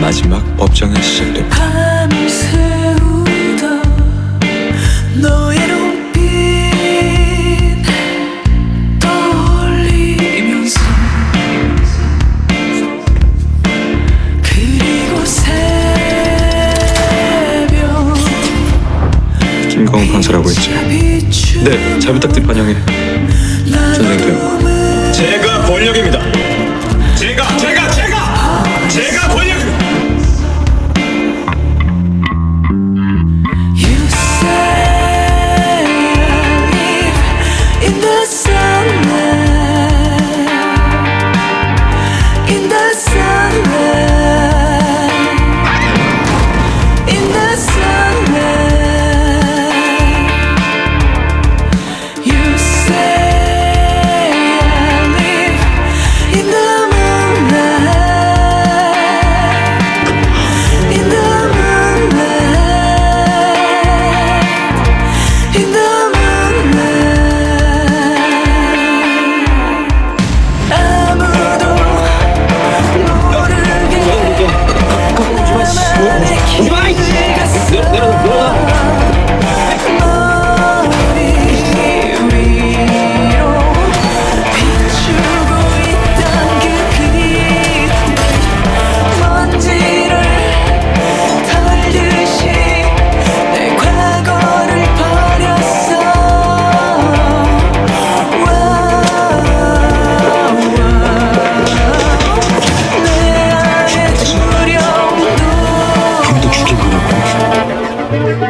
마지막 법정이 시작됩니다. 김광훈 판사라고 했지. 네, 잘 부탁드립니다. 반영해. 전생 교육. 제가 권력입니다.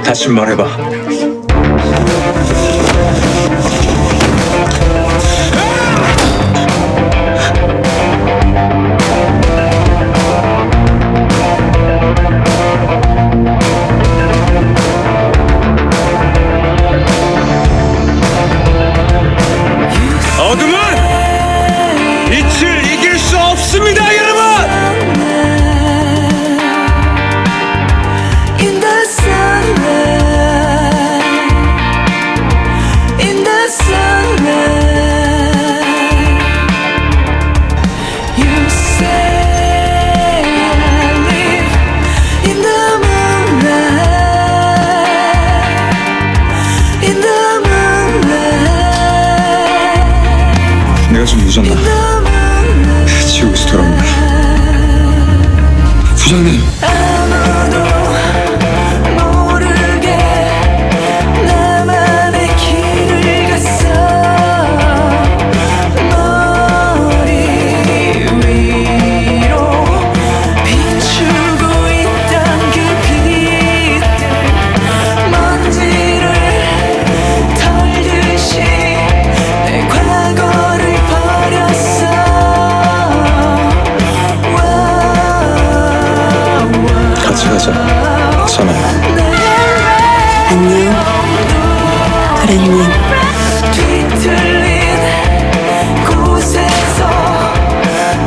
다시 말해봐. 내가 좀 늦었나? 지옥에서 돌아온다. 부장님. 바랬니 뒤틀린 곳에서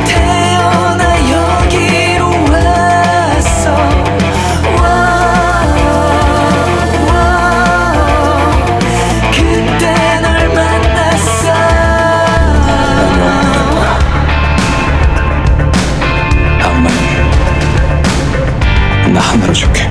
태어나 여기로 왔어. 와, 와 그때 널 만났어. 악마님 나 하나로 줄게.